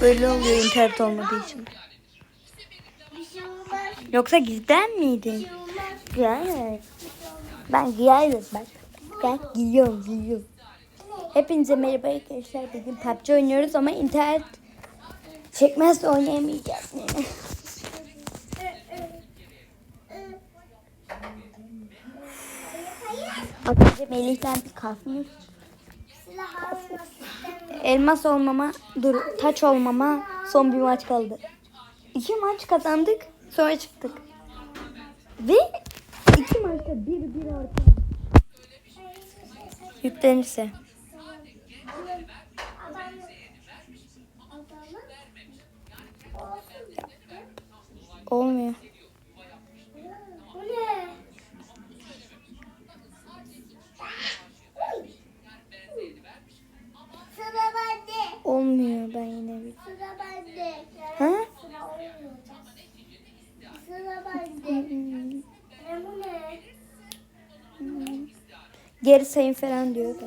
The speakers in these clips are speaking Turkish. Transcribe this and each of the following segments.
Böyle oluyor internet olmadığı için. Yoksa gider miydin? Giyer. Ben giyerim ben. Ben giyiyorum giyiyorum. Hepinize merhaba arkadaşlar. Bugün PUBG oynuyoruz ama internet çekmezse oynayamayacağız. Akıllıca Melih'ten bir kahve. Elmas olmama, dur taç olmama son bir maç kaldı. İki maç kazandık sonra çıktık. Ve iki maçta bir bir orta. Yüklenirse. Olmuyor ben yine bir. Sıra bende. Ha? Sıra olmayacak. Sıra bende. Bu ne? Geri sayın falan diyor da.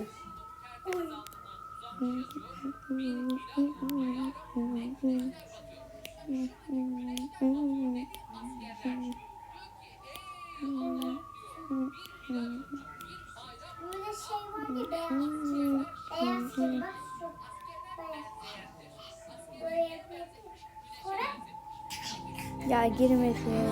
Burada şey var ya Ya girmedi ya.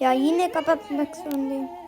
Ya yine kapatmak zorundayım.